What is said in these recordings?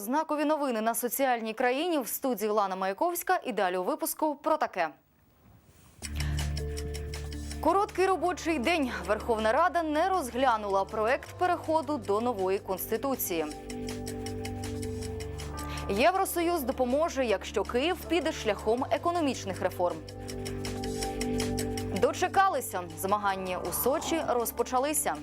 Знакові новини на соціальній країні в студії Лана Маяковська. І далі у випуску про таке. Короткий робочий день. Верховна Рада не розглянула проект переходу до нової конституції. Євросоюз допоможе, якщо Київ піде шляхом економічних реформ. Дочекалися. Змагання у Сочі розпочалися.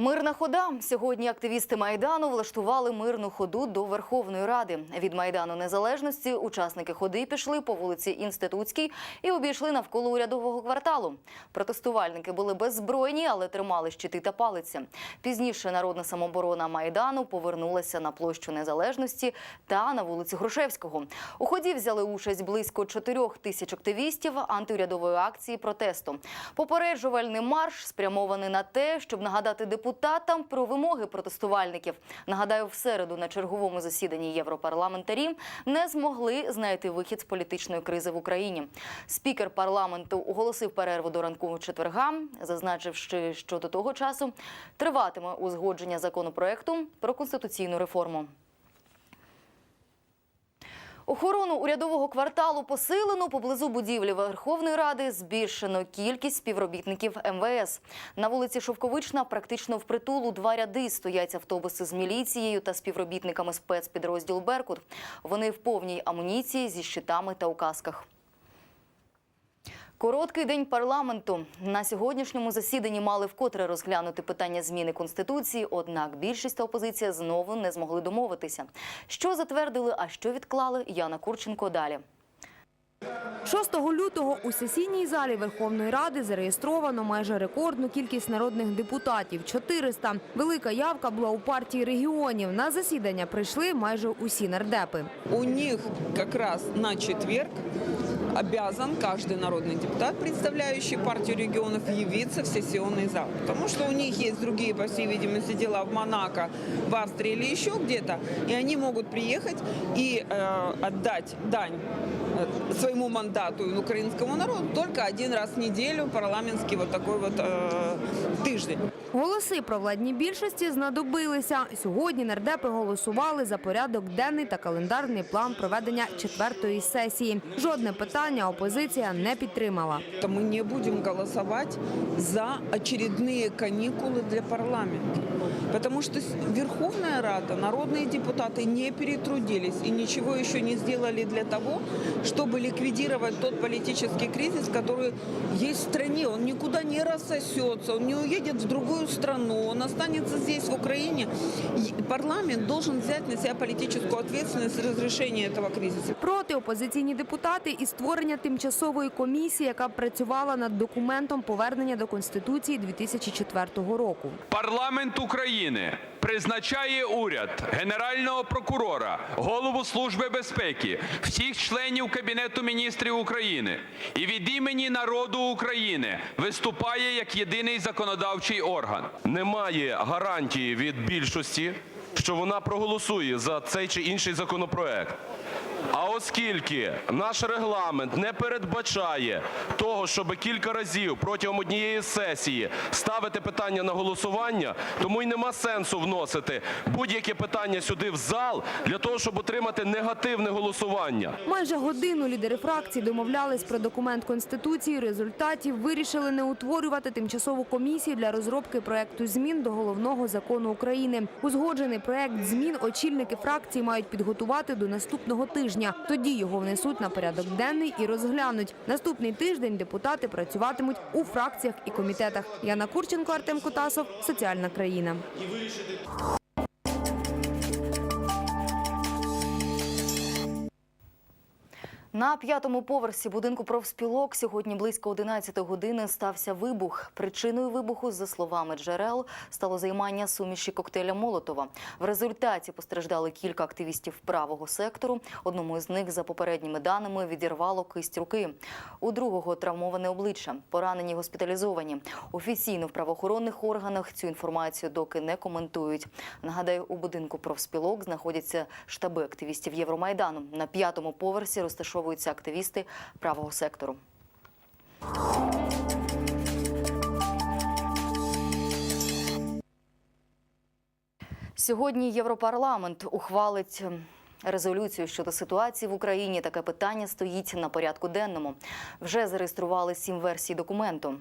Мирна хода. Сьогодні активісти Майдану влаштували мирну ходу до Верховної Ради. Від Майдану Незалежності учасники ходи пішли по вулиці Інститутській і обійшли навколо урядового кварталу. Протестувальники були беззбройні, але тримали щити та палиці. Пізніше народна самооборона Майдану повернулася на площу Незалежності та на вулицю Грушевського. У ході взяли участь близько 4 тисяч активістів антиурядової акції протесту. Попереджувальний марш спрямований на те, щоб нагадати депутатам про вимоги протестувальників. Нагадаю, в середу на черговому засіданні європарламентарі не змогли знайти вихід з політичної кризи в Україні. Спікер парламенту оголосив перерву до ранку четверга, зазначивши, що до того часу триватиме узгодження законопроекту про конституційну реформу. Охорону урядового кварталу посилено поблизу будівлі Верховної Ради збільшено кількість співробітників МВС. На вулиці Шовковична практично впритул у два ряди стоять автобуси з міліцією та співробітниками спецпідрозділу Беркут. Вони в повній амуніції зі щитами та у касках. Короткий день парламенту на сьогоднішньому засіданні мали вкотре розглянути питання зміни конституції. Однак більшість та опозиція знову не змогли домовитися. Що затвердили, а що відклали? Яна Курченко далі. 6 лютого у сесійній залі Верховної Ради зареєстровано майже рекордну кількість народних депутатів – 400. Велика явка була у партії регіонів. На засідання прийшли майже усі нардепи. У них как раз на четверг обязан каждый народный депутат, представляющий партию регионов, явиться в сессионный зал. Потому что у них есть другие, по всей видимости, дела в Монако, в Австрии или еще где-то, и они могут приехать и э, отдать дань э, своему мандату и украинскому народу только один раз в неделю, парламентский вот такой вот э, тыждень. Голоси провладній більшості знадобилися. Сьогодні нардепи голосували за порядок денний та календарний план проведення четвертої сесії. Жодне питання опозиція не підтримала. то мы не будем голосовать за очередные каникулы для парламента. Потому что с- Верховная Рада, народные депутаты не перетрудились и ничего еще не сделали для того, чтобы ликвидировать тот политический кризис, который есть в стране. Он никуда не рассосется, он не уедет в другую страну, он останется здесь, в Украине. Парламент должен взять на себя политическую ответственность за разрешение этого кризиса. Проти опозиційні депутати і створення тимчасової комісії, яка б працювала над документом повернення до Конституції 2004 року. Парламент України призначає уряд, генерального прокурора, голову служби безпеки, всіх членів Кабінету міністрів України і від імені народу України виступає як єдиний законодавчий орган. немає гарантії від більшості, що вона проголосує за цей чи інший законопроект. А оскільки наш регламент не передбачає того, щоб кілька разів протягом однієї сесії ставити питання на голосування, тому й нема сенсу вносити будь-яке питання сюди в зал для того, щоб отримати негативне голосування. Майже годину лідери фракцій домовлялись про документ Конституції. Результатів вирішили не утворювати тимчасову комісію для розробки проекту змін до головного закону України. Узгоджений проект змін очільники фракції мають підготувати до наступного тижня. Тоді його внесуть на порядок денний і розглянуть. Наступний тиждень депутати працюватимуть у фракціях і комітетах. Яна Курченко, Артем Кутасов, Соціальна країна. На п'ятому поверсі будинку профспілок сьогодні близько 11 години стався вибух. Причиною вибуху, за словами джерел, стало займання суміші коктейля Молотова. В результаті постраждали кілька активістів правого сектору. Одному з них, за попередніми даними, відірвало кисть руки. У другого травмоване обличчя. Поранені госпіталізовані. Офіційно в правоохоронних органах цю інформацію доки не коментують. Нагадаю, у будинку профспілок знаходяться штаби активістів Євромайдану. На п'ятому поверсі розташовуються активісти правого сектору. Сьогодні Європарламент ухвалить ем, резолюцію щодо ситуації в Україні. Таке питання стоїть на порядку денному. Вже зареєстрували сім версій документу.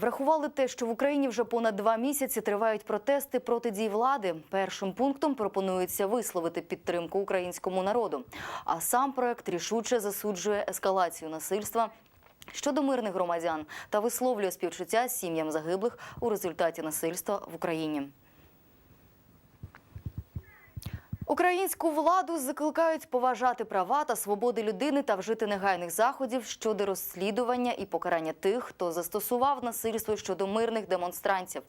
Врахували те, що в Україні вже понад два місяці тривають протести проти дій влади. Першим пунктом пропонується висловити підтримку українському народу. А сам проект рішуче засуджує ескалацію насильства щодо мирних громадян та висловлює співчуття сім'ям загиблих у результаті насильства в Україні. Українську владу закликають поважати права та свободи людини та вжити негайних заходів щодо розслідування і покарання тих, хто застосував насильство щодо мирних демонстрантів.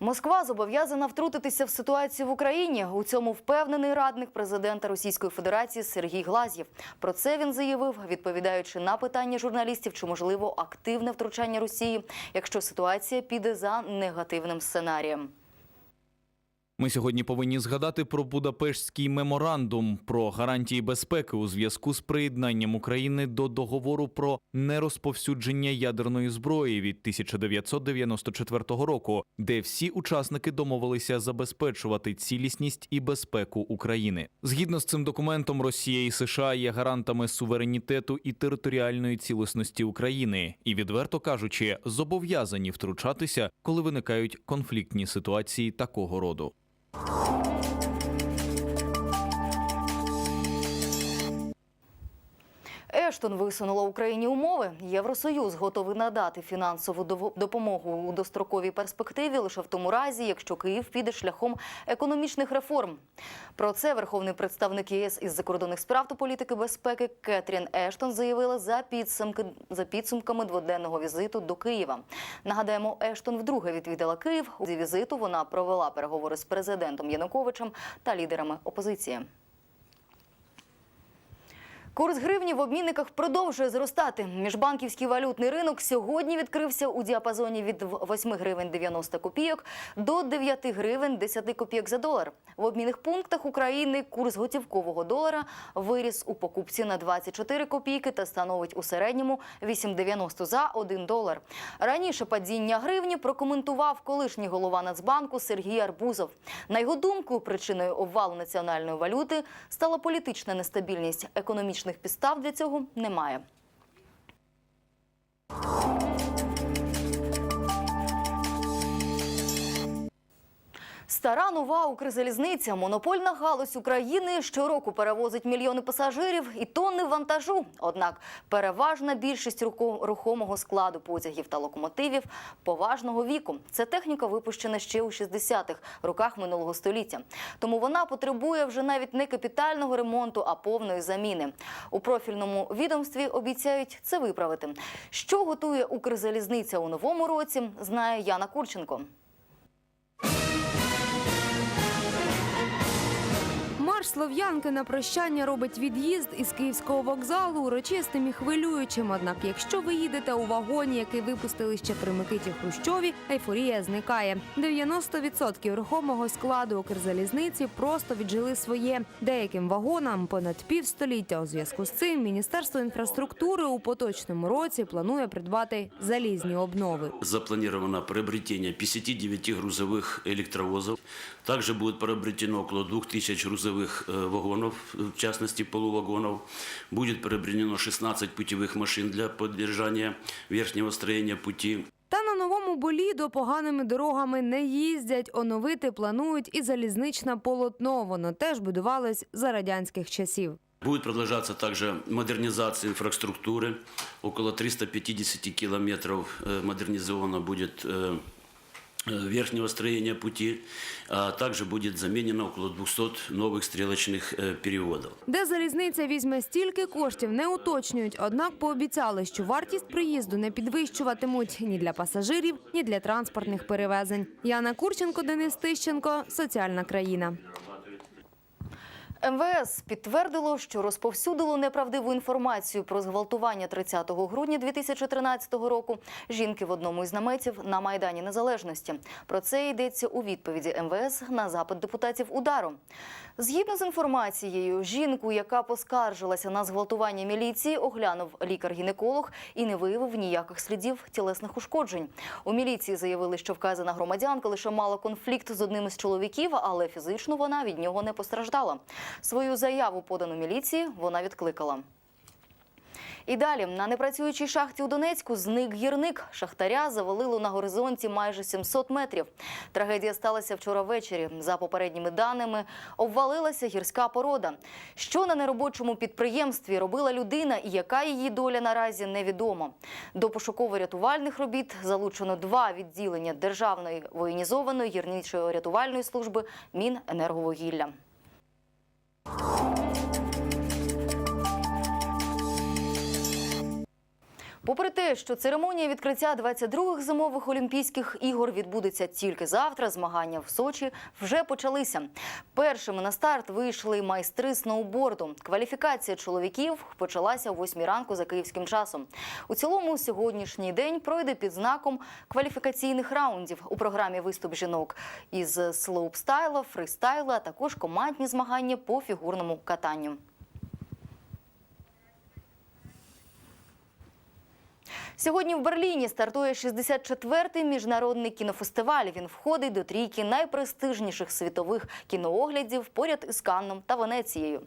Москва зобов'язана втрутитися в ситуацію в Україні. У цьому впевнений радник президента Російської Федерації Сергій Глазєв. Про це він заявив, відповідаючи на питання журналістів, чи можливо активне втручання Росії, якщо ситуація піде за негативним сценарієм. Ми сьогодні повинні згадати про Будапештський меморандум про гарантії безпеки у зв'язку з приєднанням України до договору про нерозповсюдження ядерної зброї від 1994 року, де всі учасники домовилися забезпечувати цілісність і безпеку України. Згідно з цим документом, Росія і США є гарантами суверенітету і територіальної цілісності України і, відверто кажучи, зобов'язані втручатися, коли виникають конфліктні ситуації такого роду. Thank you Ештон висунула Україні умови. Євросоюз готовий надати фінансову допомогу у достроковій перспективі лише в тому разі, якщо Київ піде шляхом економічних реформ. Про це верховний представник ЄС із закордонних справ та політики безпеки Кетрін Ештон заявила за підсумки за підсумками дводенного візиту до Києва. Нагадаємо, Ештон вдруге відвідала Київ. У візиту вона провела переговори з президентом Януковичем та лідерами опозиції. Курс гривні в обмінниках продовжує зростати. Міжбанківський валютний ринок сьогодні відкрився у діапазоні від 8 гривень 90 копійок до 9 гривень 10 копійок за долар. В обмінних пунктах України курс готівкового долара виріс у покупці на 24 копійки та становить у середньому 8,90 за 1 долар. Раніше падіння гривні прокоментував колишній голова Нацбанку Сергій Арбузов. На його думку, причиною обвалу національної валюти стала політична нестабільність. Економічних підстав для цього немає. Стара нова Укрзалізниця, монопольна галузь України, щороку перевозить мільйони пасажирів і тонни вантажу. Однак переважна більшість рухомого складу потягів та локомотивів поважного віку. Це техніка випущена ще у 60-х роках минулого століття. Тому вона потребує вже навіть не капітального ремонту, а повної заміни. У профільному відомстві обіцяють це виправити. Що готує Укрзалізниця у новому році, знає Яна Курченко. Марш Слов'янки на прощання робить від'їзд із київського вокзалу урочистим і хвилюючим. Однак, якщо ви їдете у вагоні, який випустили ще при Микиті Хрущові, ейфорія зникає. 90% рухомого складу Укрзалізниці просто віджили своє. Деяким вагонам понад півстоліття. У зв'язку з цим Міністерство інфраструктури у поточному році планує придбати залізні обнови. Запланировано приобретение 59 грузовых электровозов. Также будет приобретено около 2000 грузовых э, вагонов, в частности полувагонов. Будет приобретено 16 путевых машин для поддержания верхнего строения пути. Та на новому боліду поганими дорогами не їздять. Оновити планують і залізничне полотно. Воно теж будувалось за радянських часів. Будет продолжаться также модернизация инфраструктуры. Около 350 километров э, модернизовано будет э, э, верхнего строения пути, а также будет заменено около 200 новых стрелочных э, переводов. Де залізниця візьме стільки коштів, не уточнюють. Однак пообіцяли, що вартість приїзду не підвищуватимуть ні для пасажирів, ні для транспортних перевезень. Яна Курченко, Денис Тищенко, Соціальна країна. МВС підтвердило, що розповсюдило неправдиву інформацію про зґвалтування 30 грудня 2013 року жінки в одному із наметів на Майдані Незалежності. Про це йдеться у відповіді МВС на запит депутатів удару. Згідно з інформацією, жінку, яка поскаржилася на зґвалтування міліції, оглянув лікар-гінеколог і не виявив ніяких слідів тілесних ушкоджень. У міліції заявили, що вказана громадянка лише мала конфлікт з одним із чоловіків, але фізично вона від нього не постраждала. Свою заяву, подану міліції, вона відкликала. І далі на непрацюючій шахті у Донецьку зник гірник. Шахтаря завалило на горизонті майже 700 метрів. Трагедія сталася вчора ввечері. За попередніми даними, обвалилася гірська порода. Що на неробочому підприємстві робила людина і яка її доля наразі невідомо. До пошуково-рятувальних робіт залучено два відділення Державної воєнізованої гірничої рятувальної служби Міненерговугілля. Thank you. Попри те, що церемонія відкриття 22-х зимових олімпійських ігор відбудеться тільки завтра, змагання в Сочі вже почалися. Першими на старт вийшли майстри сноуборду. Кваліфікація чоловіків почалася о 8 ранку за київським часом. У цілому сьогоднішній день пройде під знаком кваліфікаційних раундів. У програмі виступ жінок із слоупстайла, фристайла, а також командні змагання по фігурному катанню. Сьогодні в Берліні стартує 64-й міжнародний кінофестиваль. Він входить до трійки найпрестижніших світових кінооглядів поряд із Канном та Венецією.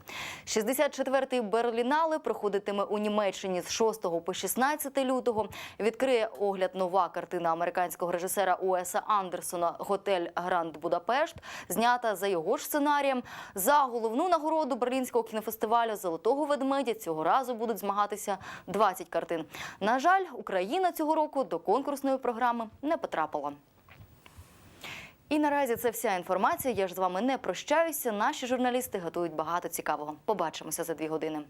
64-й Берлінале проходитиме у Німеччині з 6 по 16 лютого. Відкриє огляд нова картина американського режисера Уеса Андерсона Готель Гранд Будапешт, знята за його ж сценарієм. За головну нагороду берлінського кінофестивалю Золотого ведмедя цього разу будуть змагатися 20 картин. На жаль, Україна цього року до конкурсної програми не потрапила. І наразі це вся інформація. Я ж з вами не прощаюся. Наші журналісти готують багато цікавого. Побачимося за дві години.